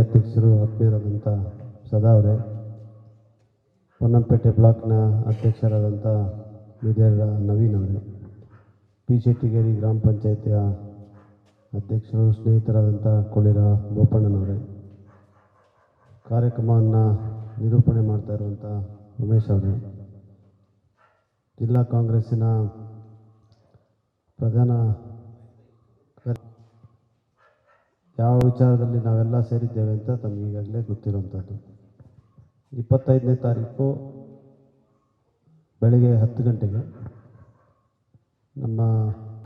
ಅಧ್ಯಕ್ಷರು ಆತ್ಮೀಯರಾದಂಥ ಸದಾ ಅವರೇ. ಪೊನ್ನಂಪೇಟೆ ಬ್ಲಾಕ್ನ ಅಧ್ಯಕ್ಷರಾದಂಥ ವಿದ್ಯಾರ ನವೀನ್ ಅವರೇ. ಪಿ ಶೆಟ್ಟಿಗೇರಿ ಗ್ರಾಮ ಪಂಚಾಯಿತಿಯ ಅಧ್ಯಕ್ಷರು ಸ್ನೇಹಿತರಾದಂಥ ಕೊಳಿರ ಬೋಪಣ್ಣನವರೇ ಕಾರ್ಯಕ್ರಮವನ್ನು ನಿರೂಪಣೆ ಮಾಡ್ತಾ ಇರುವಂಥ ಉಮೇಶ್ ಅವರೇ. ಜಿಲ್ಲಾ ಕಾಂಗ್ರೆಸ್ಸಿನ ಪ್ರಧಾನ ಯಾವ ವಿಚಾರದಲ್ಲಿ ನಾವೆಲ್ಲ ಸೇರಿದ್ದೇವೆ ಅಂತ ತಮಗೆ ಈಗಾಗಲೇ ಗೊತ್ತಿರುವಂಥದ್ದು ಇಪ್ಪತ್ತೈದನೇ ತಾರೀಕು ಬೆಳಗ್ಗೆ ಹತ್ತು ಗಂಟೆಗೆ ನಮ್ಮ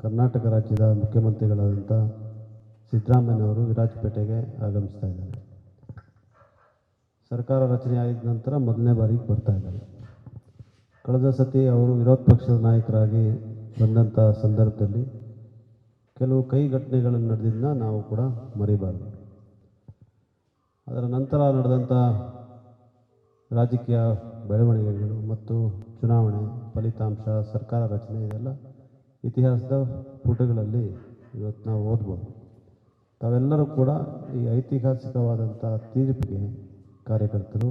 ಕರ್ನಾಟಕ ರಾಜ್ಯದ ಮುಖ್ಯಮಂತ್ರಿಗಳಾದಂಥ ಸಿದ್ದರಾಮಯ್ಯನವರು ವಿರಾಜಪೇಟೆಗೆ ಆಗಮಿಸ್ತಾ ಇದ್ದಾರೆ. ಸರ್ಕಾರ ರಚನೆ ಆಗಿದ ನಂತರ ಮೊದಲನೇ ಬಾರಿಗೆ ಬರ್ತಾ ಇದ್ದಾರೆ. ಕಳೆದ ಸತಿ ಅವರು ವಿರೋಧ ಪಕ್ಷದ ನಾಯಕರಾಗಿ ಬಂದಂಥ ಸಂದರ್ಭದಲ್ಲಿ ಕೆಲವು ಕೈ ಘಟನೆಗಳನ್ನು ನಡೆದಿದ್ದನ್ನ ನಾವು ಕೂಡ ಮರಿಬಾರ್ದು. ಅದರ ನಂತರ ನಡೆದಂಥ ರಾಜಕೀಯ ಬೆಳವಣಿಗೆಗಳು ಮತ್ತು ಚುನಾವಣೆ, ಫಲಿತಾಂಶ, ಸರ್ಕಾರ ರಚನೆ ಇದೆಲ್ಲ ಇತಿಹಾಸದ ಪುಟಗಳಲ್ಲಿ ಇವತ್ತು ನಾವು ಓದ್ಬೋದು. ತಾವೆಲ್ಲರೂ ಕೂಡ ಈ ಐತಿಹಾಸಿಕವಾದಂಥ ತೀರ್ಪಿಗೆ ಕಾರ್ಯಕರ್ತರು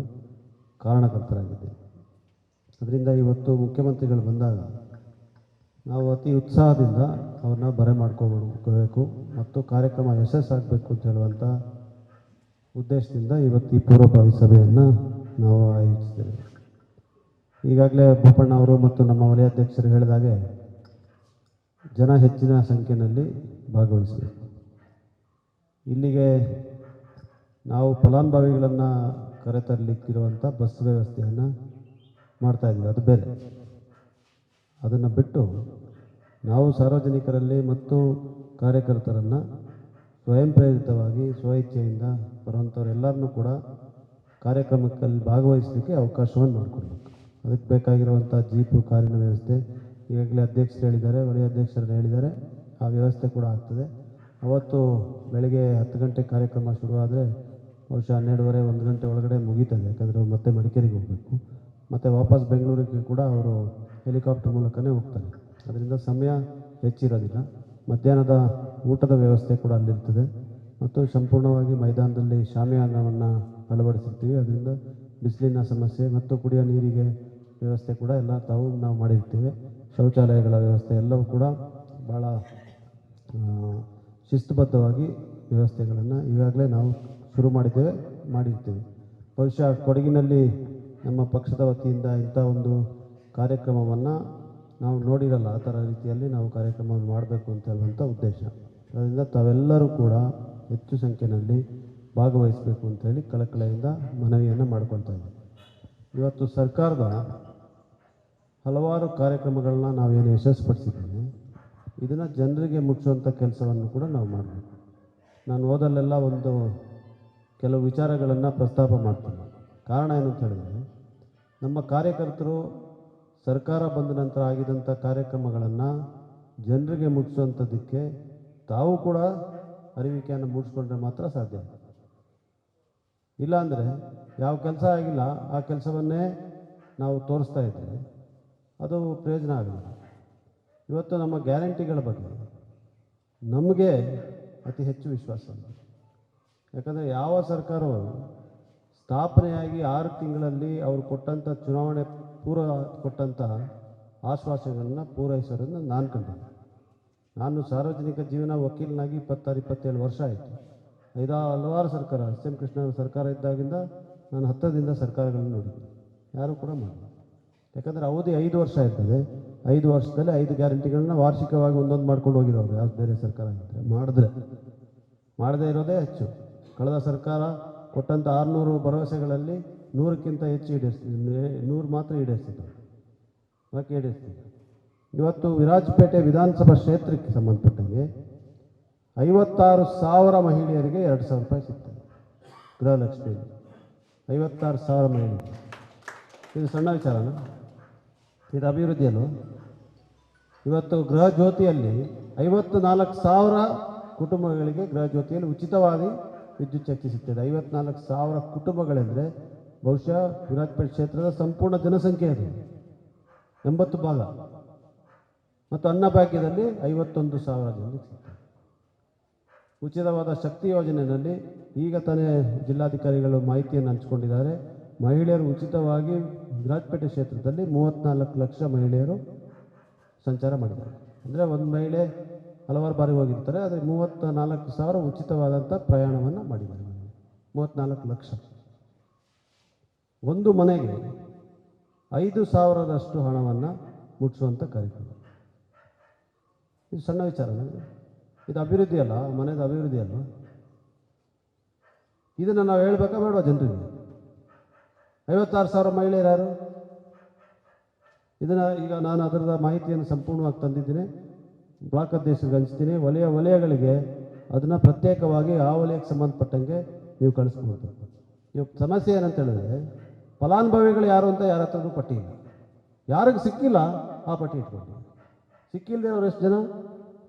ಕಾರಣಕರ್ತರಾಗಿದ್ದೀವಿ ಅದರಿಂದ ಇವತ್ತು ಮುಖ್ಯಮಂತ್ರಿಗಳು ಬಂದಾಗ ನಾವು ಅತಿ ಉತ್ಸಾಹದಿಂದ ಅವ್ರನ್ನ ಬರೆ ಮಾಡ್ಕೋಬೇಕು ಮತ್ತು ಕಾರ್ಯಕ್ರಮ ಯಶಸ್ಸಾಗಬೇಕು ಅಂತ ಹೇಳುವಂಥ ಉದ್ದೇಶದಿಂದ ಇವತ್ತು ಈ ಪೂರ್ವಭಾವಿ ಸಭೆಯನ್ನು ನಾವು ಆಯೋಜಿಸಿದ್ದೇವೆ ಈಗಾಗಲೇ ಬೋಪಣ್ಣ ಅವರು ಮತ್ತು ನಮ್ಮ ವಲಯಾಧ್ಯಕ್ಷರು ಹೇಳಿದಾಗೆ ಜನ ಹೆಚ್ಚಿನ ಸಂಖ್ಯೆಯಲ್ಲಿ ಭಾಗವಹಿಸಬೇಕು ಇಲ್ಲಿಗೆ ನಾವು ಫಲಾನುಭವಿಗಳನ್ನು ಕರೆತರಲಿಕ್ಕಿರುವಂಥ ಬಸ್ ವ್ಯವಸ್ಥೆಯನ್ನು ಮಾಡ್ತಾ ಇದ್ದೀವಿ. ಅದು ಬೇರೆ. ಅದನ್ನು ಬಿಟ್ಟು ನಾವು ಸಾರ್ವಜನಿಕರಲ್ಲಿ ಮತ್ತು ಕಾರ್ಯಕರ್ತರನ್ನು ಸ್ವಯಂ ಪ್ರೇರಿತವಾಗಿ ಸ್ವಇಚ್ಛೆಯಿಂದ ಬರುವಂಥವರೆಲ್ಲರನ್ನೂ ಕೂಡ ಕಾರ್ಯಕ್ರಮಕ್ಕಲ್ಲಿ ಭಾಗವಹಿಸಲಿಕ್ಕೆ ಅವಕಾಶವನ್ನು ಮಾಡಿಕೊಡ್ಬೇಕು. ಅದಕ್ಕೆ ಬೇಕಾಗಿರುವಂಥ ಜೀಪು, ಕಾರಿನ ವ್ಯವಸ್ಥೆ, ಈಗಾಗಲೇ ಅಧ್ಯಕ್ಷರು ಹೇಳಿದ್ದಾರೆ, ವಲಯ ಅಧ್ಯಕ್ಷರು ಹೇಳಿದ್ದಾರೆ, ಆ ವ್ಯವಸ್ಥೆ ಕೂಡ ಆಗ್ತದೆ. ಅವತ್ತು ಬೆಳಗ್ಗೆ ಹತ್ತು ಗಂಟೆ ಕಾರ್ಯಕ್ರಮ ಶುರುವಾದರೆ ಬಹುಶಃ ಹನ್ನೆರಡುವರೆ, ಒಂದು ಗಂಟೆ ಒಳಗಡೆ ಮುಗೀತದೆ, ಯಾಕಂದರೆ ಮತ್ತೆ ಮಡಿಕೇರಿಗೆ ಹೋಗಬೇಕು. ಮತ್ತು ವಾಪಸ್ ಬೆಂಗಳೂರಿಗೆ ಕೂಡ ಅವರು ಹೆಲಿಕಾಪ್ಟರ್ ಮೂಲಕನೇ ಹೋಗ್ತಾರೆ ಅದರಿಂದ ಸಮಯ ಹೆಚ್ಚಿರೋದಿಲ್ಲ. ಮಧ್ಯಾಹ್ನದ ಊಟದ ವ್ಯವಸ್ಥೆ ಕೂಡ ಅಲ್ಲಿರ್ತದೆ. ಮತ್ತು ಸಂಪೂರ್ಣವಾಗಿ ಮೈದಾನದಲ್ಲಿ ಶಾಮಿಯಾನವನ್ನು ಅಳವಡಿಸಿರ್ತೀವಿ. ಅದರಿಂದ ಬಿಸಿಲಿನ ಸಮಸ್ಯೆ ಮತ್ತು ಕುಡಿಯೋ ನೀರಿಗೆ ವ್ಯವಸ್ಥೆ ಕೂಡ ಎಲ್ಲ ತಾವು ನಾವು ಮಾಡಿರ್ತೀವಿ. ಶೌಚಾಲಯಗಳ ವ್ಯವಸ್ಥೆ ಎಲ್ಲವೂ ಕೂಡ ಭಾಳ ಶಿಸ್ತುಬದ್ಧವಾಗಿ ವ್ಯವಸ್ಥೆಗಳನ್ನು ಈಗಾಗಲೇ ನಾವು ಶುರು ಮಾಡಿದ್ದೇವೆ, ಮಾಡಿರ್ತೇವೆ. ಬಹುಶಃ ಕೊಡಗಿನಲ್ಲಿ ನಮ್ಮ ಪಕ್ಷದ ವತಿಯಿಂದ ಇಂಥ ಒಂದು ಕಾರ್ಯಕ್ರಮವನ್ನು ನಾವು ನೋಡಿರಲ್ಲ, ಆ ಥರ ರೀತಿಯಲ್ಲಿ ನಾವು ಕಾರ್ಯಕ್ರಮವನ್ನು ಮಾಡಬೇಕು ಅಂತ ಹೇಳುವಂಥ ಉದ್ದೇಶ. ಅದರಿಂದ ತಾವೆಲ್ಲರೂ ಕೂಡ ಹೆಚ್ಚು ಸಂಖ್ಯೆಯಲ್ಲಿ ಭಾಗವಹಿಸಬೇಕು ಅಂತೇಳಿ ಕಳಕಳೆಯಿಂದ ಮನವಿಯನ್ನು ಮಾಡ್ಕೊಳ್ತಾ ಇದ್ದೀವಿ. ಇವತ್ತು ಸರ್ಕಾರದ ಹಲವಾರು ಕಾರ್ಯಕ್ರಮಗಳನ್ನ ನಾವೇನು ಯಶಸ್ಪಡಿಸಿದ್ದೇವೆ, ಇದನ್ನು ಜನರಿಗೆ ಮುಟ್ಟಿಸುವಂಥ ಕೆಲಸವನ್ನು ಕೂಡ ನಾವು ಮಾಡಬೇಕು. ನಾನು ಓದಲ್ಲೆಲ್ಲ ಒಂದು ಕೆಲವು ವಿಚಾರಗಳನ್ನು ಪ್ರಸ್ತಾಪ ಮಾಡ್ತೀನಿ. ಕಾರಣ ಏನು ಅಂತ ಹೇಳಿದರೆ, ನಮ್ಮ ಕಾರ್ಯಕರ್ತರು ಸರ್ಕಾರ ಬಂದ ನಂತರ ಆಗಿದಂಥ ಕಾರ್ಯಕ್ರಮಗಳನ್ನು ಜನರಿಗೆ ಮುಟ್ಟಿಸುವಂಥದ್ದಕ್ಕೆ ತಾವು ಕೂಡ ಅರಿವಿಕೆಯನ್ನು ಮೂಡಿಸ್ಕೊಂಡ್ರೆ ಮಾತ್ರ ಸಾಧ್ಯ. ಇಲ್ಲಾಂದರೆ ಯಾವ ಕೆಲಸ ಆಗಿಲ್ಲ, ಆ ಕೆಲಸವನ್ನೇ ನಾವು ತೋರಿಸ್ತಾ ಇದ್ದರೆ ಅದು ಪ್ರಯೋಜನ ಆಗಲ್ಲ ಇವತ್ತು ನಮ್ಮ ಗ್ಯಾರಂಟಿಗಳ ಬಗ್ಗೆ ನಮಗೆ ಅತಿ ಹೆಚ್ಚು ವಿಶ್ವಾಸ ಯಾಕಂದರೆ ಯಾವ ಸರ್ಕಾರವು ಸ್ಥಾಪನೆಯಾಗಿ ಆರು ತಿಂಗಳಲ್ಲಿ ಅವರು ಕೊಟ್ಟಂಥ ಚುನಾವಣೆ ಪೂರ್ವ ಕೊಟ್ಟಂತಹ ಆಶ್ವಾಸಗಳನ್ನು ಪೂರೈಸೋದನ್ನು ನಾನು ಕಂಡಿದ್ದೆ ನಾನು ಸಾರ್ವಜನಿಕ ಜೀವನ ವಕೀಲನಾಗಿ ಇಪ್ಪತ್ತಾರು, ಇಪ್ಪತ್ತೇಳು ವರ್ಷ ಆಯಿತು. ಐದಾ, ಹಲವಾರು ಸರ್ಕಾರ, ಎಸ್ ಎಂ ಕೃಷ್ಣ ಸರ್ಕಾರ ಇದ್ದಾಗಿಂದ ನಾನು ಹತ್ತದಿಂದ ಸರ್ಕಾರಗಳನ್ನು ನೋಡಿದ್ದೆ. ಯಾರೂ ಕೂಡ ಮಾಡಿಲ್ಲ. ಯಾಕಂದರೆ ಅವಧಿ ಐದು ವರ್ಷ ಇರ್ತದೆ. ಐದು ವರ್ಷದಲ್ಲಿ ಐದು ಗ್ಯಾರಂಟಿಗಳನ್ನ ವಾರ್ಷಿಕವಾಗಿ ಒಂದೊಂದು ಮಾಡ್ಕೊಂಡು ಹೋಗಿರೋರು ಯಾವ್ದು ಬೇರೆ ಸರ್ಕಾರ ಇದ್ದರೆ ಮಾಡಿದ್ರೆ ಮಾಡದೇ ಇರೋದೇ ಹೆಚ್ಚು. ಕಳೆದ ಸರ್ಕಾರ ಕೊಟ್ಟಂಥ ಆರುನೂರು ಭರವಸೆಗಳಲ್ಲಿ ನೂರಕ್ಕಿಂತ ಹೆಚ್ಚು ಈಡೇರಿಸ್ತಿದೆ ನೂರು ಮಾತ್ರ ಈಡೇರಿಸಿದ್ರು. ಬಾಕಿ ಈಡೇರಿಸಿದ್ರು? ಇವತ್ತು ವಿರಾಜಪೇಟೆ ವಿಧಾನಸಭಾ ಕ್ಷೇತ್ರಕ್ಕೆ ಸಂಬಂಧಪಟ್ಟಂಗೆ ಐವತ್ತಾರು ಸಾವಿರ ಮಹಿಳೆಯರಿಗೆ ಎರಡು ಸಾವಿರ ರೂಪಾಯಿ ಸಿಗ್ತದೆ ಗೃಹಲಕ್ಷ್ಮಿ ಐವತ್ತಾರು ಸಾವಿರ ಮಹಿಳೆಯರಿಗೆ. ಇದು ಸಣ್ಣ ವಿಚಾರನ? ಇದು ಅಭಿವೃದ್ಧಿ ಅಲ್ವ? ಇವತ್ತು ಗೃಹ ಜ್ಯೋತಿಯಲ್ಲಿ ಐವತ್ತು ನಾಲ್ಕು ಸಾವಿರ ಕುಟುಂಬಗಳಿಗೆ ಗೃಹ ಜ್ಯೋತಿಯಲ್ಲಿ ಉಚಿತವಾಗಿ ವಿದ್ಯುತ್ ಶಕ್ತಿ ಸಿಗ್ತದೆ. ಐವತ್ನಾಲ್ಕು ಸಾವಿರ ಕುಟುಂಬಗಳೆಂದರೆ ಬಹುಶಃ ವಿರಾಜಪೇಟೆ ಕ್ಷೇತ್ರದ ಸಂಪೂರ್ಣ ಜನಸಂಖ್ಯೆ ಅದು. ಎಂಬತ್ತು ಭಾಗ. ಮತ್ತು ಅನ್ನಭಾಗ್ಯದಲ್ಲಿ ಐವತ್ತೊಂದು ಸಾವಿರ ಜನರು ಉಚಿತವಾದ ಶಕ್ತಿ ಯೋಜನೆಯಲ್ಲಿ ಈಗ ತಾನೇ ಜಿಲ್ಲಾಧಿಕಾರಿಗಳು ಮಾಹಿತಿಯನ್ನು ಹಂಚಿಕೊಂಡಿದ್ದಾರೆ. ಮಹಿಳೆಯರು ಉಚಿತವಾಗಿ ವಿರಾಜಪೇಟೆ ಕ್ಷೇತ್ರದಲ್ಲಿ ಮೂವತ್ತ್ನಾಲ್ಕು ಲಕ್ಷ ಮಹಿಳೆಯರು ಸಂಚಾರ ಮಾಡಿದ್ದಾರೆ. ಅಂದರೆ ಒಂದು ಮಹಿಳೆ ಹಲವಾರು ಬಾರಿ ಹೋಗಿರ್ತಾರೆ, ಆದರೆ ಮೂವತ್ತ ನಾಲ್ಕು ಸಾವಿರ ಉಚಿತವಾದಂಥ ಪ್ರಯಾಣವನ್ನು ಮಾಡಿದ್ದಾರೆ. ಮೂವತ್ತ್ನಾಲ್ಕು ಲಕ್ಷ. ಒಂದು ಮನೆಗೆ ಐದು ಸಾವಿರದಷ್ಟು ಹಣವನ್ನು ಮುಟ್ಟಿಸುವಂಥ ಕಾರ್ಯಕ್ರಮ. ಇದು ಸಣ್ಣ ವಿಚಾರ ಇದು. ಅಭಿವೃದ್ಧಿ ಅಲ್ಲ ಮನೆಯದು ಅಭಿವೃದ್ಧಿ ಅಲ್ಲ ಇದನ್ನು ನಾವು ಹೇಳ್ಬೇಕಾ ಬೇಡವಾ ಜನರಿಗೆ ಐವತ್ತಾರು ಸಾವಿರ ಮಹಿಳೆಯರು ಯಾರು? ಇದನ್ನು ಈಗ ನಾನು ಅದರದ ಮಾಹಿತಿಯನ್ನು ಸಂಪೂರ್ಣವಾಗಿ ತಂದಿದ್ದೀನಿ. ಬ್ಲಾಕ್ ಅಧ್ಯಕ್ಷರಿಗೆ ಹಂಚ್ತೀನಿ. ವಲಯ ವಲಯಗಳಿಗೆ ಅದನ್ನು ಪ್ರತ್ಯೇಕವಾಗಿ ಆ ವಲಯಕ್ಕೆ ಸಂಬಂಧಪಟ್ಟಂಗೆ ನೀವು ಕಳಿಸ್ಕೊಡ್ಬೇಕು. ಇವಾಗ ಸಮಸ್ಯೆ ಏನಂತ ಹೇಳಿದ್ರೆ ಫಲಾನುಭವಿಗಳು ಯಾರು ಅಂತ ಯಾರ ಹತ್ರನೂ ಪಟ್ಟಿ ಇಲ್ಲ. ಯಾರಿಗೆ ಸಿಕ್ಕಿಲ್ಲ, ಆ ಪಟ್ಟಿ ಇಟ್ಕೊಂಡು. ಸಿಕ್ಕಿಲ್ಲದೆ ಅವ್ರು ಎಷ್ಟು ಜನ?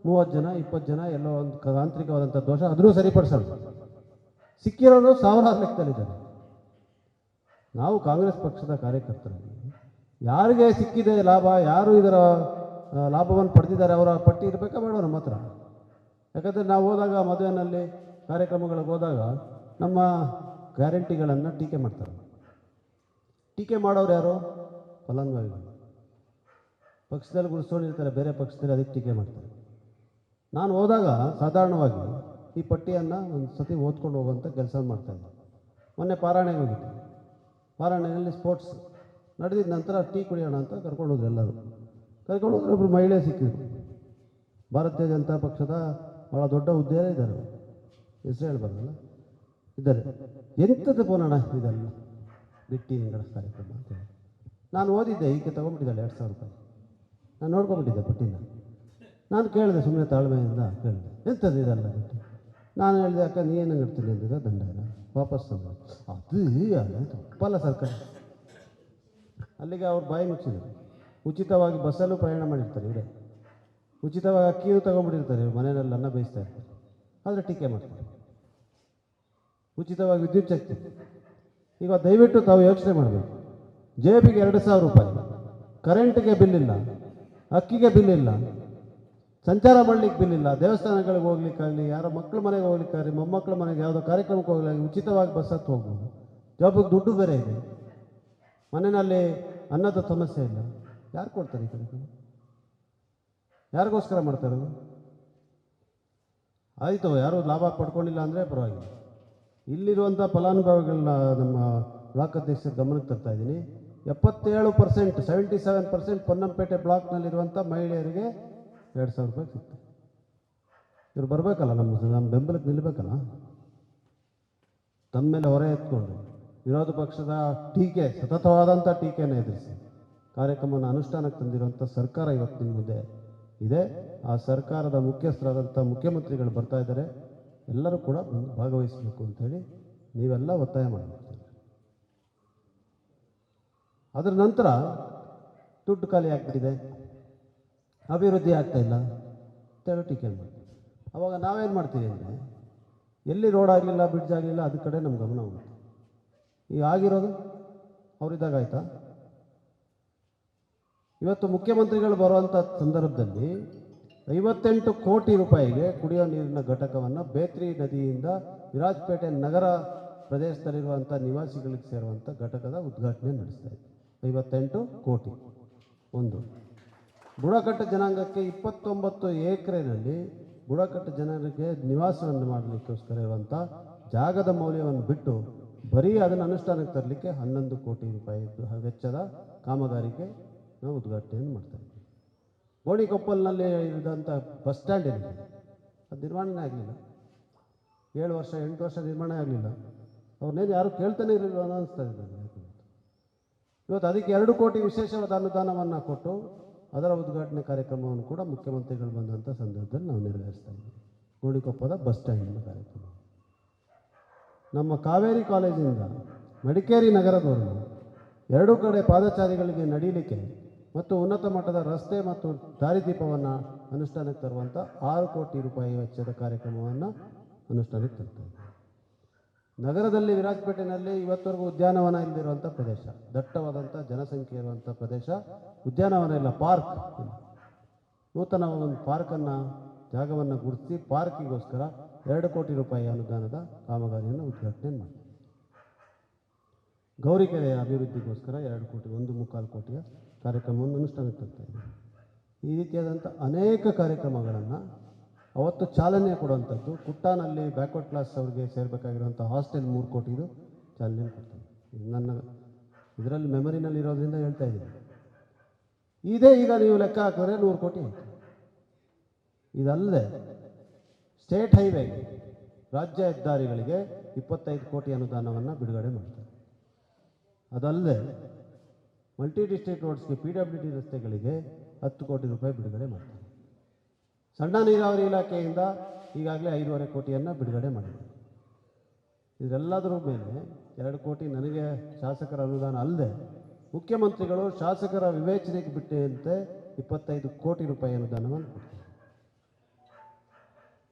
ಮೂವತ್ತು ಜನ, ಇಪ್ಪತ್ತು ಜನ, ಎಲ್ಲೋ ಒಂದು ತಾಂತ್ರಿಕವಾದಂಥ ದೋಷ ಅದನ್ನೂ ಸರಿಪಡಿಸಲ್ಲ. ಸಿಕ್ಕಿರೋರು ಸಾವಿರಾರು ಲೆಕ್ಕದಲ್ಲಿದ್ದಾರೆ. ನಾವು ಕಾಂಗ್ರೆಸ್ ಪಕ್ಷದ ಕಾರ್ಯಕರ್ತರಾಗಿ ಯಾರಿಗೆ ಸಿಕ್ಕಿದೆ ಲಾಭ, ಯಾರು ಇದರ ಲಾಭವನ್ನು ಪಡೆದಿದ್ದಾರೆ, ಅವರ ಪಟ್ಟಿ ಇರಬೇಕಾ? ಬೇಡ ನಮ್ಮ ಹತ್ರ ಯಾಕಂದರೆ ನಾವು ಹೋದಾಗ ಮದುವೆನಲ್ಲಿ ಕಾರ್ಯಕ್ರಮಗಳಿಗೆ ಹೋದಾಗ ನಮ್ಮ ಗ್ಯಾರಂಟಿಗಳನ್ನು ಟೀಕೆ ಮಾಡ್ತಾರೆ. ಟೀಕೆ ಮಾಡೋರು ಯಾರು? ಫಲಾನುಭವಿಗಳು. ಪಕ್ಷದಲ್ಲಿ ಗುರುಸ್ಕೊಂಡಿರ್ತಾರೆ ಬೇರೆ ಪಕ್ಷದಲ್ಲಿ ಅದಕ್ಕೆ ಟೀಕೆ ಮಾಡ್ತಾರೆ. ನಾನು ಹೋದಾಗ ಸಾಧಾರಣವಾಗಿ ಈ ಪಟ್ಟಿಯನ್ನು ಒಂದು ಸತಿ ಓದ್ಕೊಂಡು ಹೋಗುವಂಥ ಕೆಲಸ ಮಾಡ್ತಾಯಿದ್ದೆ ಮೊನ್ನೆ ಪಾರಾಯಣೆಗೆ ಹೋಗಿದ್ದೆ. ಪಾರಾಯಣೆಯಲ್ಲಿ ಸ್ಪೋರ್ಟ್ಸ್ ನಡೆದಿದ ನಂತರ ಟೀ ಕುಡಿಯೋಣ ಅಂತ ಕರ್ಕೊಂಡು ಹೋದ್ರು ಎಲ್ಲರೂ. ಕರ್ಕೊಂಡು ಹೋದ್ರೆ ಒಬ್ಬರು ಮಹಿಳೆ ಸಿಕ್ಕಿದ್ರು. ಭಾರತೀಯ ಜನತಾ ಪಕ್ಷದ ಭಾಳ ದೊಡ್ಡ ಹುದ್ದೆಯಲ್ಲೇ ಇದ್ದಾರೆ. ಹೆಸರು ಹೇಳ್ಬಾರ್ದಲ್ಲ? ಇದ್ದಾರೆ. ಎಂಥದ್ದು ಪೋನಣ ಇದೆಲ್ಲ? ಬಿಟ್ಟಿ ನಿಂಗಳ ಕಾರ್ಯಕ್ರಮ ಅಂತ ಹೇಳಿ. ನಾನು ಓದಿದ್ದೆ, ಈಕೆ ತೊಗೊಂಬಿಟ್ಟಿದ್ದಾಳೆ ಎರಡು ಸಾವಿರ ರೂಪಾಯಿ. ನಾನು ನೋಡ್ಕೊಂಡ್ಬಿಟ್ಟಿದ್ದೆ ಪಟ್ಟಿನ. ನಾನು ಕೇಳಿದೆ ಸುಮ್ಮನೆ ತಾಳ್ಮೆಯಿಂದ ಕೇಳಿದೆ. ಎಂಥದ್ದು ಇದೆಲ್ಲ ಬಿಟ್ಟು? ನಾನು ಹೇಳಿದೆ, ಅಕ್ಕ, ನೀ ಏನು ಇಡ್ತೀನಿ ಅಂದಿದ್ದ ದಂಡ ಇಲ್ಲ ವಾಪಸ್ ತಂದ. ಅದು ಅಲ್ಲ ತಪ್ಪಲ್ಲ ಸರ್ಕಾರ. ಅಲ್ಲಿಗೆ ಅವ್ರು ಬಾಯಿ ಮುಚ್ಚಿದ್ರು. ಉಚಿತವಾಗಿ ಬಸ್ಸಲ್ಲೂ ಪ್ರಯಾಣ ಮಾಡಿರ್ತಾರೆ ಇವರೇ. ಉಚಿತವಾಗಿ ಅಕ್ಕಿಯೂ ತೊಗೊಂಡ್ಬಿಟ್ಟಿರ್ತಾರೆ ಇವ್ರು, ಮನೆಯಲ್ಲಿ ಅನ್ನ ಬೇಯಿಸ್ತಾ ಇರ್ತಾರೆ. ಆದರೆ ಟೀಕೆ ಮಾಡ್ತಾರೆ. ಉಚಿತವಾಗಿ ವಿದ್ಯುತ್ ಶಕ್ತಿ ಈಗ ದಯವಿಟ್ಟು ತಾವು ಯೋಚನೆ ಮಾಡಬೇಕು. ಜೇಬಿಗೆ ಎರಡು ಸಾವಿರ ರೂಪಾಯಿ, ಕರೆಂಟ್ಗೆ ಬಿಲ್ ಇಲ್ಲ ಅಕ್ಕಿಗೆ ಬಿಲ್ ಇಲ್ಲ ಸಂಚಾರ ಮಾಡಲಿಕ್ಕೆ ಬಿಲ್ ಇಲ್ಲ ದೇವಸ್ಥಾನಗಳಿಗೆ ಹೋಗ್ಲಿಕ್ಕಾಗಲಿ, ಯಾರೋ ಮಕ್ಕಳ ಮನೆಗೆ ಹೋಗ್ಲಿಕ್ಕಾಗಲಿ, ಮೊಮ್ಮಕ್ಕಳ ಮನೆಗೆ ಯಾವುದೋ ಕಾರ್ಯಕ್ರಮಕ್ಕೆ ಹೋಗ್ಲಿಕ್ಕೆ ಉಚಿತವಾಗಿ ಬಸ್ ಹತ್ತು ಹೋಗ್ಬೋದು. ಜಾಬಿಗೆ ದುಡ್ಡು ಬೇರೆ ಇದೆ. ಮನೆಯಲ್ಲಿ ಅನ್ನದ ಸಮಸ್ಯೆ ಇಲ್ಲ. ಯಾರು ಕೊಡ್ತಾರೆ ಈ ಕಾರ್ಯಕ್ರಮ ಯಾರಿಗೋಸ್ಕರ ಮಾಡ್ತಾರೆ? ಆಯಿತು, ಯಾರು ಲಾಭ ಪಡ್ಕೊಂಡಿಲ್ಲ ಅಂದರೆ ಪರವಾಗಿಲ್ಲ. ಇಲ್ಲಿರುವಂಥ ಫಲಾನುಭವಿಗಳನ್ನ ನಮ್ಮ ಬ್ಲಾಕ್ ಅಧ್ಯಕ್ಷರ ಗಮನಕ್ಕೆ ತರ್ತಾ ಇದ್ದೀನಿ. ಎಪ್ಪತ್ತೇಳು percent, seventy seven percent Ponnampet ಬ್ಲಾಕ್ನಲ್ಲಿರುವಂಥ ಮಹಿಳೆಯರಿಗೆ ಎರಡು ಸಾವಿರ ರೂಪಾಯಿ ಸಿಗ್ತದೆ ಇವ್ರು ಬರಬೇಕಲ್ಲ ನಮ್ಮ ನಮ್ಮ ಬೆಂಬಲಕ್ಕೆ ನಿಲ್ಲಬೇಕಲ್ಲ ತಮ್ಮ ಮೇಲೆ ಹೊರೆ ಎತ್ಕೊಂಡು ವಿರೋಧ ಪಕ್ಷದ ಟೀಕೆ, ಸತತವಾದಂಥ ಟೀಕೆಯನ್ನು ಎದುರಿಸಿ ಕಾರ್ಯಕ್ರಮವನ್ನು ಅನುಷ್ಠಾನಕ್ಕೆ ತಂದಿರುವಂಥ ಸರ್ಕಾರ ಇವತ್ತು ನಿಮ್ಮ ಮುಂದೆ ಇದೆ. ಆ ಸರ್ಕಾರದ ಮುಖ್ಯಸ್ಥರಾದಂಥ ಮುಖ್ಯಮಂತ್ರಿಗಳು ಬರ್ತಾ ಇದ್ದಾರೆ. ಎಲ್ಲರೂ ಕೂಡ ಭಾಗವಹಿಸಬೇಕು ಅಂತೇಳಿ ನೀವೆಲ್ಲ ಒತ್ತಾಯ ಮಾಡಬೇಕು ಅದರ ನಂತರ ದುಡ್ಡು ಖಾಲಿ ಆಗ್ತಿದೆ ಅಭಿವೃದ್ಧಿ ಆಗ್ತಾಯಿಲ್ಲ ಅಂತೇಳಿ ಟೀಕೆ ಮಾಡ್ತೀವಿ. ಅವಾಗ ನಾವೇನು ಮಾಡ್ತೀವಿ ಅಂದರೆ ಎಲ್ಲಿ ರೋಡ್ ಆಗಲಿಲ್ಲ, ಬ್ರಿಡ್ಜ್ ಆಗಲಿಲ್ಲ ಅದ್ರ ಕಡೆ ನಮ್ಮ ಗಮನ ಹೋಗುತ್ತೆ. ಈಗ ಆಗಿರೋದು ಅವರಿದ್ದಾಗ ಆಯ್ತಾ? ಇವತ್ತು ಮುಖ್ಯಮಂತ್ರಿಗಳು ಬರುವಂಥ ಸಂದರ್ಭದಲ್ಲಿ ಐವತ್ತೆಂಟು ಕೋಟಿ ರೂಪಾಯಿಗೆ ಕುಡಿಯೋ ನೀರಿನ ಘಟಕವನ್ನು ಬೇತ್ರಿ ನದಿಯಿಂದ ವಿರಾಜಪೇಟೆ ನಗರ ಪ್ರದೇಶದಲ್ಲಿರುವಂಥ ನಿವಾಸಿಗಳಿಗೆ ಸೇರುವಂಥ ಘಟಕದ ಉದ್ಘಾಟನೆ ನಡೆಸ್ತಾ ಇದೆ ಐವತ್ತೆಂಟು ಕೋಟಿ. ಒಂದು. ಬುಡಕಟ್ಟು ಜನಾಂಗಕ್ಕೆ ಇಪ್ಪತ್ತೊಂಬತ್ತು ಎಕರೆನಲ್ಲಿ ಬುಡಕಟ್ಟು ಜನರಿಗೆ ನಿವಾಸವನ್ನು ಮಾಡಲಿಕ್ಕೋಸ್ಕರ ಇರುವಂಥ ಜಾಗದ ಮೌಲ್ಯವನ್ನು ಬಿಟ್ಟು ಬರೀ ಅದನ್ನು ಅನುಷ್ಠಾನಕ್ಕೆ ತರಲಿಕ್ಕೆ ಹನ್ನೊಂದು ಕೋಟಿ ರೂಪಾಯಿ ವೆಚ್ಚದ ಕಾಮಗಾರಿಗೆ ನಾವು ಉದ್ಘಾಟನೆಯನ್ನು ಮಾಡ್ತಾ ಇದ್ದೀವಿ ಗೋಣಿಕೊಪ್ಪಲ್ನಲ್ಲಿ ಇದ್ದಂಥ ಬಸ್ ಸ್ಟ್ಯಾಂಡ್ ಇದೆ. ಅದು ನಿರ್ಮಾಣನೇ ಆಗಲಿಲ್ಲ. ಏಳು ವರ್ಷ, ಎಂಟು ವರ್ಷ ನಿರ್ಮಾಣ ಆಗಲಿಲ್ಲ. ಅವ್ರನ್ನೇನು ಯಾರು ಕೇಳ್ತಾನೆ ಇರಲಿಲ್ಲ ಅನ್ನಿಸ್ತಾ ಇದೆ. ಇವತ್ತು ಅದಕ್ಕೆ ಎರಡು ಕೋಟಿ ವಿಶೇಷವಾದ ಅನುದಾನವನ್ನು ಕೊಟ್ಟು ಅದರ ಉದ್ಘಾಟನೆ ಕಾರ್ಯಕ್ರಮವನ್ನು ಕೂಡ ಮುಖ್ಯಮಂತ್ರಿಗಳು ಬಂದಂಥ ಸಂದರ್ಭದಲ್ಲಿ ನಾವು ನೆರವೇರಿಸ್ತಾ ಇದ್ದೀವಿ. ಗೋಣಿಕೊಪ್ಪದ ಬಸ್ ಸ್ಟ್ಯಾಂಡಿನ ಕಾರ್ಯಕ್ರಮ. ನಮ್ಮ ಕಾವೇರಿ ಕಾಲೇಜಿಂದ ಮಡಿಕೇರಿ ನಗರದವರೆಗೂ ಎರಡೂ ಕಡೆ ಪಾದಚಾರಿಗಳಿಗೆ ನಡೀಲಿಕ್ಕೆ ಮತ್ತು ಉನ್ನತ ಮಟ್ಟದ ರಸ್ತೆ ಮತ್ತು ದಾರಿದೀಪವನ್ನು ಅನುಷ್ಠಾನಕ್ಕೆ ತರುವಂಥ ಆರು ಕೋಟಿ ರೂಪಾಯಿ ವೆಚ್ಚದ ಕಾರ್ಯಕ್ರಮವನ್ನು ಅನುಷ್ಠಾನಕ್ಕೆ ತರ್ತಾ ಇದ್ದೀವಿ ನಗರದಲ್ಲಿ ವಿರಾಜಪೇಟೆನಲ್ಲಿ ಇವತ್ತವರೆಗೂ ಉದ್ಯಾನವನ ಇಲ್ಲದಿರುವಂಥ ಪ್ರದೇಶ ದಟ್ಟವಾದಂಥ ಜನಸಂಖ್ಯೆ ಇರುವಂಥ ಪ್ರದೇಶ, ಉದ್ಯಾನವನ ಇಲ್ಲ, ಪಾರ್ಕ್ ನೂತನ ಒಂದು ಪಾರ್ಕನ್ನು, ಜಾಗವನ್ನು ಗುರುತಿಸಿ ಪಾರ್ಕಿಗೋಸ್ಕರ ಎರಡು ಕೋಟಿ ರೂಪಾಯಿ ಅನುದಾನದ ಕಾಮಗಾರಿಯನ್ನು ಉದ್ಘಾಟನೆ ಮಾಡಿ ಗೌರಿಕೆರೆಯ ಅಭಿವೃದ್ಧಿಗೋಸ್ಕರ ಎರಡು ಕೋಟಿ, ಒಂದು ಮುಕ್ಕಾಲು ಕೋಟಿಯ ಕಾರ್ಯಕ್ರಮವನ್ನು ಅನುಷ್ಠಾನಕ್ಕೆ ಈ ರೀತಿಯಾದಂಥ ಅನೇಕ ಕಾರ್ಯಕ್ರಮಗಳನ್ನು ಅವತ್ತು ಚಾಲನೆ ಕೊಡುವಂಥದ್ದು, ಕುಟ್ಟಾನಲ್ಲಿ ಬ್ಯಾಕ್ವರ್ಡ್ ಕ್ಲಾಸ್ ಅವ್ರಿಗೆ ಸೇರಬೇಕಾಗಿರುವಂಥ ಹಾಸ್ಟೆಲ್ ಮೂರು ಕೋಟಿದು ಚಾಲನೆ ಕೊಡ್ತಾರೆ. ನನ್ನ, ಇದರಲ್ಲಿ ಮೆಮರಿನಲ್ಲಿ ಇರೋದ್ರಿಂದ ಹೇಳ್ತಾ ಇದ್ದೀನಿ. ಇದೇ ಈಗ ನೀವು ಲೆಕ್ಕ ಹಾಕಿದ್ರೆ ನೂರು ಕೋಟಿ ಇದಲ್ಲದೆ ಸ್ಟೇಟ್ ಹೈವೇಗೆ ರಾಜ್ಯ ಹೆದ್ದಾರಿಗಳಿಗೆ ಇಪ್ಪತ್ತೈದು ಕೋಟಿ ಅನುದಾನವನ್ನು ಬಿಡುಗಡೆ ಮಾಡ್ತಾರೆ. ಅದಲ್ಲದೆ ಮಲ್ಟಿ ಡಿಸ್ಟ್ರಿಕ್ಟ್ ರೋಡ್ಸ್ಗೆ ಪಿ ಡಬ್ಲ್ಯೂ ಡಿ ರಸ್ತೆಗಳಿಗೆ ಹತ್ತು ಕೋಟಿ ರೂಪಾಯಿ ಬಿಡುಗಡೆ ಮಾಡ್ತಾರೆ. ಸಣ್ಣ ನೀರಾವರಿ ಇಲಾಖೆಯಿಂದ ಈಗಾಗಲೇ ಐದೂವರೆ ಕೋಟಿಯನ್ನು ಬಿಡುಗಡೆ ಮಾಡಿದೆ. ಇದೆಲ್ಲದರ ಮೇಲೆ ಎರಡು ಕೋಟಿ ನನಗೆ ಶಾಸಕರ ಅನುದಾನ ಅಲ್ಲದೆ ಮುಖ್ಯಮಂತ್ರಿಗಳು ಶಾಸಕರ ವಿವೇಚನೆಗೆ ಬಿಟ್ಟಂತೆ ಇಪ್ಪತ್ತೈದು ಕೋಟಿ ರೂಪಾಯಿ ಅನುದಾನವನ್ನು ಕೊಡ್ತಾರೆ.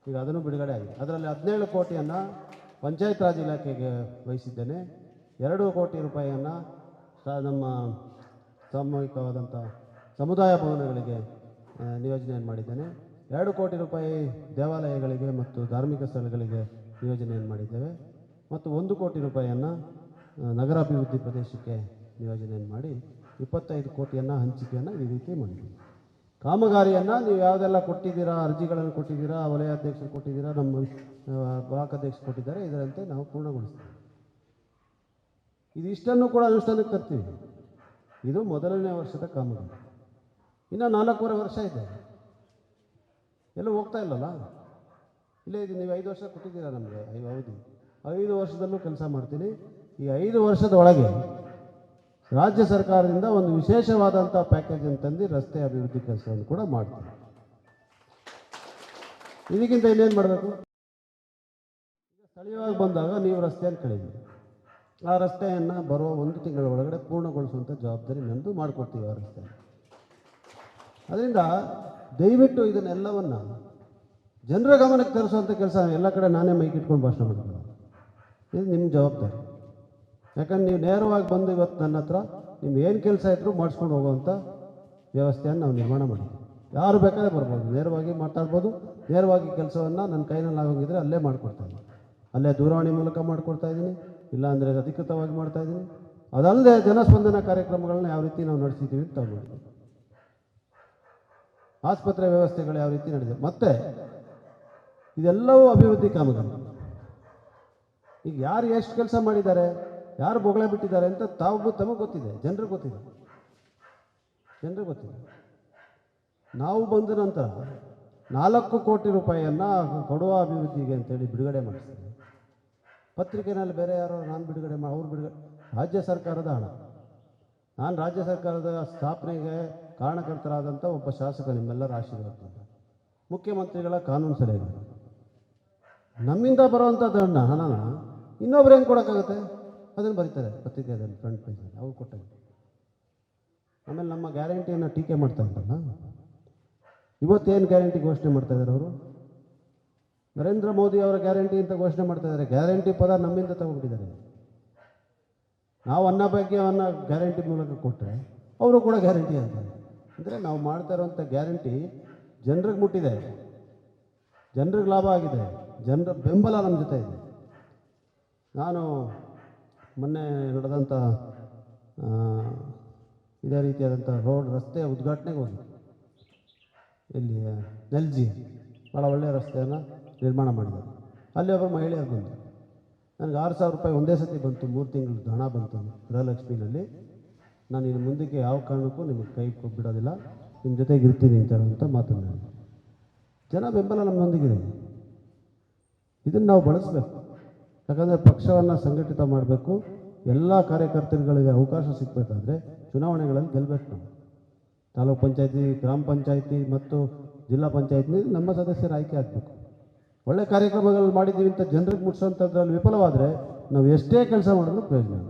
ಈಗ ಅದನ್ನು ಬಿಡುಗಡೆ ಆಗಿದೆ. ಅದರಲ್ಲಿ ಹದಿನೇಳು ಕೋಟಿಯನ್ನು ಪಂಚಾಯತ್ ರಾಜ್ ಇಲಾಖೆಗೆ ವಹಿಸಿದ್ದೇನೆ. ಎರಡು ಕೋಟಿ ರೂಪಾಯಿಯನ್ನು ನಮ್ಮ ಸಾಮೂಹಿಕವಾದಂಥ ಸಮುದಾಯ ಭವನಗಳಿಗೆ ನಿಯೋಜನೆಯನ್ನು ಮಾಡಿದ್ದೇನೆ. ಎರಡು ಕೋಟಿ ರೂಪಾಯಿ ದೇವಾಲಯಗಳಿಗೆ ಮತ್ತು ಧಾರ್ಮಿಕ ಸ್ಥಳಗಳಿಗೆ ನಿಯೋಜನೆಯನ್ನು ಮಾಡಿದ್ದೇವೆ. ಮತ್ತು ಒಂದು ಕೋಟಿ ರೂಪಾಯಿಯನ್ನು ನಗರಾಭಿವೃದ್ಧಿ ಪ್ರದೇಶಕ್ಕೆ ನಿಯೋಜನೆಯನ್ನು ಮಾಡಿ, ಇಪ್ಪತ್ತೈದು ಕೋಟಿಯನ್ನು ಹಂಚಿಕೆಯನ್ನು ಈ ರೀತಿ ಮಾಡಿದ್ದೀವಿ ಕಾಮಗಾರಿಯನ್ನು ನೀವು ಯಾವುದೆಲ್ಲ ಕೊಟ್ಟಿದ್ದೀರಾ, ಅರ್ಜಿಗಳನ್ನು ಕೊಟ್ಟಿದ್ದೀರಾ ವಲಯಾಧ್ಯಕ್ಷರು ಕೊಟ್ಟಿದ್ದೀರಾ, ನಮ್ಮ ಬ್ಲಾಕ್ ಅಧ್ಯಕ್ಷರು ಕೊಟ್ಟಿದ್ದಾರೆ, ಇದರಂತೆ ನಾವು ಪೂರ್ಣಗೊಳಿಸ್ತೀವಿ. ಇದಿಷ್ಟನ್ನು ಕೂಡ ಅನುಷ್ಠಾನಕ್ಕೆ ತರ್ತೀವಿ. ಇದು ಮೊದಲನೇ ವರ್ಷದ ಕಾಮಗಾರಿ ಇನ್ನೂ ನಾಲ್ಕೂವರೆ ವರ್ಷ ಇದೆ. ಎಲ್ಲೂ ಹೋಗ್ತಾ ಇಲ್ಲಲ್ಲ? ಇಲ್ಲೇ ಇದು ನೀವು ಐದು ವರ್ಷ ಕೊಟ್ಟಿದ್ದೀರಾ ನಮಗೆ? ಅವಧಿ ಐದು ವರ್ಷದಲ್ಲೂ ಕೆಲಸ ಮಾಡ್ತೀನಿ. ಈ ಐದು ವರ್ಷದ ಒಳಗೆ ರಾಜ್ಯ ಸರ್ಕಾರದಿಂದ ಒಂದು ವಿಶೇಷವಾದಂಥ ಪ್ಯಾಕೇಜ್ ಅಂತಂದು ರಸ್ತೆ ಅಭಿವೃದ್ಧಿ ಕೆಲಸವನ್ನು ಕೂಡ ಮಾಡ್ತೀನಿ. ಇದಕ್ಕಿಂತ ಇನ್ನೇನು ಮಾಡಬೇಕು? ಸ್ಥಳೀಯವಾಗಿ ಬಂದಾಗ ನೀವು ರಸ್ತೆಯನ್ನು ಕಳೀರಿ ಆ ರಸ್ತೆಯನ್ನು ಬರುವ ಒಂದು ತಿಂಗಳ ಒಳಗಡೆ ಪೂರ್ಣಗೊಳಿಸುವಂಥ ಜವಾಬ್ದಾರಿ ನಂದು ಮಾಡಿಕೊಡ್ತೀವಿ ಆ ರಸ್ತೆ ಅದರಿಂದ ದಯವಿಟ್ಟು ಇದನ್ನೆಲ್ಲವನ್ನು ಜನರ ಗಮನಕ್ಕೆ ತರಿಸುವಂಥ ಕೆಲಸ ಎಲ್ಲ ಕಡೆ ನಾನೇ ಮೈಕ್ ಇಟ್ಕೊಂಡು ಭಾಷಣ ಮಾಡ್ತೀನಿ. ಇದು ನಿಮ್ಮ ಜವಾಬ್ದಾರಿ. ಯಾಕಂದ್ರೆ ನೀವು ನೇರವಾಗಿ ಬಂದು ಇವತ್ತು ನನ್ನ ಹತ್ರ ನಿಮ್ಗೆ ಏನು ಕೆಲಸ ಇದ್ದರೂ ಮಾಡಿಸ್ಕೊಂಡು ಹೋಗುವಂಥ ವ್ಯವಸ್ಥೆಯನ್ನು ನಾವು ನಿರ್ಮಾಣ ಮಾಡಿದ್ದೀವಿ. ಯಾರು ಬೇಕಾದ್ರೆ ಬರ್ಬೋದು. ನೇರವಾಗಿ ಮಾತಾಡ್ಬೋದು. ನೇರವಾಗಿ ಕೆಲಸವನ್ನು ನನ್ನ ಕೈನಲ್ಲಿ ಆಗೋಂಗಿದ್ರೆ ಅಲ್ಲೇ ಮಾಡಿಕೊಡ್ತಾ ಅಲ್ಲೇ ದೂರವಾಣಿ ಮೂಲಕ ಮಾಡಿಕೊಡ್ತಾ ಇದ್ದೀನಿ. ಇಲ್ಲಾಂದರೆ ಅಧಿಕೃತವಾಗಿ ಮಾಡ್ತಾ ಇದ್ದೀನಿ. ಅದಲ್ಲದೆ ಜನಸ್ಪಂದನ ಕಾರ್ಯಕ್ರಮಗಳನ್ನ ಯಾವ ರೀತಿ ನಾವು ನಡೆಸಿದ್ದೀವಿ ಅಂತ ತಾವು ನೋಡಿ ಆಸ್ಪತ್ರೆ ವ್ಯವಸ್ಥೆಗಳು ಯಾವ ರೀತಿ ನಡೆದಿದೆ. ಮತ್ತೆ ಇದೆಲ್ಲವೂ ಅಭಿವೃದ್ಧಿ ಕಾಮಗಾರಿ ಈಗ ಯಾರು ಎಷ್ಟು ಕೆಲಸ ಮಾಡಿದ್ದಾರೆ, ಯಾರು ಬೊಗಳೆ ಬಿಟ್ಟಿದ್ದಾರೆ ಅಂತ ತಾವು ತಮಗೆ ಗೊತ್ತಿದೆ, ಜನರಿಗೆ ಗೊತ್ತಿದೆ. ಜನರಿಗೆ ಗೊತ್ತಿದೆ. ನಾವು ಬಂದ ನಂತರ ನಾಲ್ಕು ಕೋಟಿ ರೂಪಾಯಿಯನ್ನು ಕೊಡುವ ಅಭಿವೃದ್ಧಿಗೆ ಅಂತೇಳಿ ಬಿಡುಗಡೆ ಮಾಡಿಸ್ತೀವಿ ಪತ್ರಿಕೆನಲ್ಲಿ ಬೇರೆ ಯಾರೋ ನಾನು ಬಿಡುಗಡೆ ಮಾ ಅವ್ರು ಬಿಡುಗಡೆ ರಾಜ್ಯ ಸರ್ಕಾರದ ಹಣ. ನಾನು ರಾಜ್ಯ ಸರ್ಕಾರದ ಸ್ಥಾಪನೆಗೆ ಕಾರಣಕರ್ತರಾದಂಥ ಒಬ್ಬ ಶಾಸಕ ನಿಮ್ಮೆಲ್ಲರ ಆಶೀರ್ವಾದದಿಂದ ಮುಖ್ಯಮಂತ್ರಿಗಳ ಕಾನೂನು ಸಲಹೆ ನಮ್ಮಿಂದ ಬರುವಂಥದ್ದು ಹಣ ಹಣನ ಇನ್ನೊಬ್ರು ಹೆಂಗೆ ಕೊಡೋಕ್ಕಾಗುತ್ತೆ? ಅದನ್ನು ಬರೀತಾರೆ ಪತ್ರಿಕೆಯಲ್ಲಿ ಫ್ರಂಟ್ ಪೇಜಲ್ಲಿ ಅವ್ರು ಕೊಟ್ಟಾಗ ಆಮೇಲೆ ನಮ್ಮ ಗ್ಯಾರಂಟಿಯನ್ನು ಟೀಕೆ ಮಾಡ್ತಾ ಇದ್ದಲ್ಲ ಇವತ್ತೇನು ಗ್ಯಾರಂಟಿ ಘೋಷಣೆ ಮಾಡ್ತಾ ಇದ್ದಾರೆ ಅವರು? ನರೇಂದ್ರ ಮೋದಿ ಅವರ ಗ್ಯಾರಂಟಿ ಅಂತ ಘೋಷಣೆ ಮಾಡ್ತಾ ಇದ್ದಾರೆ. ಗ್ಯಾರಂಟಿ ಪದ ನಮ್ಮಿಂದ ತಗೊಂಡಿದ್ದಾರೆ ನಾವು ಅನ್ನ ಅನ್ನಭಾಗ್ಯವನ್ನು ಗ್ಯಾರಂಟಿ ಮೂಲಕ ಕೊಟ್ಟರೆ ಅವರು ಕೂಡ ಗ್ಯಾರಂಟಿ ಅಂತಾರೆ ಅಂದರೆ ನಾವು ಮಾಡ್ತಾ ಇರುವಂಥ ಗ್ಯಾರಂಟಿ ಜನರಿಗೆ ಮುಟ್ಟಿದೆ. ಜನರಿಗೆ ಲಾಭ ಆಗಿದೆ. ಜನರ ಬೆಂಬಲ ನಮ್ಮ ಜೊತೆ ಇದೆ. ನಾನು ಮೊನ್ನೆ ನಡೆದಂಥ ಇದೇ ರೀತಿಯಾದಂಥ ರೋಡ್ ರಸ್ತೆ ಉದ್ಘಾಟನೆಗೆ ಹೋಗಿ ಇಲ್ಲಿ ನೆಲ್ಜಿ ಭಾಳ ಒಳ್ಳೆಯ ರಸ್ತೆಯನ್ನು ನಿರ್ಮಾಣ ಮಾಡಿದ್ದಾರೆ. ಅಲ್ಲಿ ಒಬ್ಬರು ಮಹಿಳೆಯರು ಬಂದರು ನನಗೆ ಆರು ಸಾವಿರ ರೂಪಾಯಿ ಒಂದೇ ಸತಿ ಬಂತು, ಮೂರು ತಿಂಗಳು ಹಣ ಬಂತು ಗೃಹಲಕ್ಷ್ಮಿನಲ್ಲಿ ನಾನು ಇನ್ನು ಮುಂದಕ್ಕೆ ಯಾವ ಕಾರಣಕ್ಕೂ ನಿಮಗೆ ಕೈ ಬಿಡೋದಿಲ್ಲ, ನಿಮ್ಮ ಜೊತೆಗೆ ಇರ್ತೀನಿ ಅಂತ ಅಂತ ಮಾತನ್ನು ಜನ ಬೆಂಬಲ ನಮ್ಮೊಂದಿಗಿದೆ ಇದನ್ನು ನಾವು ಬಳಸಬೇಕು. ಯಾಕಂದರೆ ಪಕ್ಷವನ್ನು ಸಂಘಟಿತ ಮಾಡಬೇಕು. ಎಲ್ಲ ಕಾರ್ಯಕರ್ತರುಗಳಿಗೆ ಅವಕಾಶ ಸಿಗಬೇಕಾದ್ರೆ ಚುನಾವಣೆಗಳಲ್ಲಿ ಗೆಲ್ಲಬೇಕು ನಾವು. ತಾಲೂಕ್ ಪಂಚಾಯತಿ, ಗ್ರಾಮ ಪಂಚಾಯತಿ ಮತ್ತು ಜಿಲ್ಲಾ ಪಂಚಾಯತ್ನಲ್ಲಿ ನಮ್ಮ ಸದಸ್ಯರು ಆಯ್ಕೆ ಆಗಬೇಕು. ಒಳ್ಳೆ ಕಾರ್ಯಕ್ರಮಗಳು ಮಾಡಿದ್ದೀವಿ ಅಂತ ಜನರಿಗೆ ಮುಟ್ಸೋಂಥದ್ರಲ್ಲಿ ವಿಫಲವಾದರೆ ನಾವು ಎಷ್ಟೇ ಕೆಲಸ ಮಾಡಿದ್ರು ಪ್ರಯೋಜನ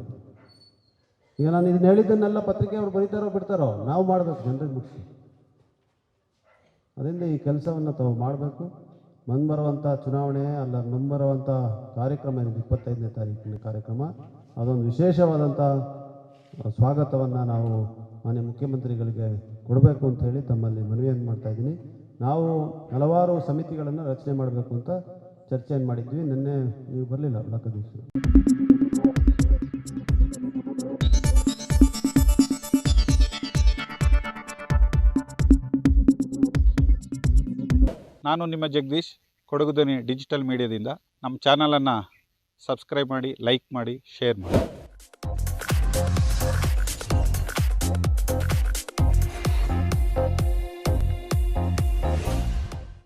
ಈಗ ನಾನು ಇದನ್ನ ಹೇಳಿದ್ದನ್ನೆಲ್ಲ ಪತ್ರಿಕೆಯವರು ಬರೀತಾರೋ ಬಿಡ್ತಾರೋ, ನಾವು ಮಾಡಬೇಕು, ಜನರಿಗೆ ಮುಟ್ಸಿ. ಅದರಿಂದ ಈ ಕೆಲಸವನ್ನು ತಾವು ಮಾಡಬೇಕು. ಮುಂಬರುವಂಥ ಚುನಾವಣೆ ಅಲ್ಲ ಮುಂಬರುವಂಥ ಕಾರ್ಯಕ್ರಮ ಏನಿದೆ ಇಪ್ಪತ್ತೈದನೇ ತಾರೀಕಿನ ಕಾರ್ಯಕ್ರಮ. ಅದೊಂದು ವಿಶೇಷವಾದಂಥ ಸ್ವಾಗತವನ್ನು ನಾವು ಮಾನ್ಯ ಮುಖ್ಯಮಂತ್ರಿಗಳಿಗೆ ಕೊಡಬೇಕು ಅಂತ ಹೇಳಿ ತಮ್ಮಲ್ಲಿ ಮನವಿಯನ್ನು ಮಾಡ್ತಾ ಇದ್ದೀನಿ. ನಾವು ಹಲವಾರು ಸಮಿತಿಗಳನ್ನು ರಚನೆ ಮಾಡಬೇಕು ಅಂತ ಚರ್ಚೆಯನ್ನು ಮಾಡಿದ್ವಿ. ನಿನ್ನೆ ನೀವು ಬರಲಿಲ್ಲ ಲಕ್ಕದೀಶ್ ನಾನು ನಿಮ್ಮ ಜಗದೀಶ್, ಕೊಡಗು ಡಿಜಿಟಲ್ ಮೀಡಿಯಾದಿಂದ. ನಮ್ಮ ಚಾನಲನ್ನು ಸಬ್ಸ್ಕ್ರೈಬ್ ಮಾಡಿ, ಲೈಕ್ ಮಾಡಿ, ಶೇರ್ ಮಾಡಿ.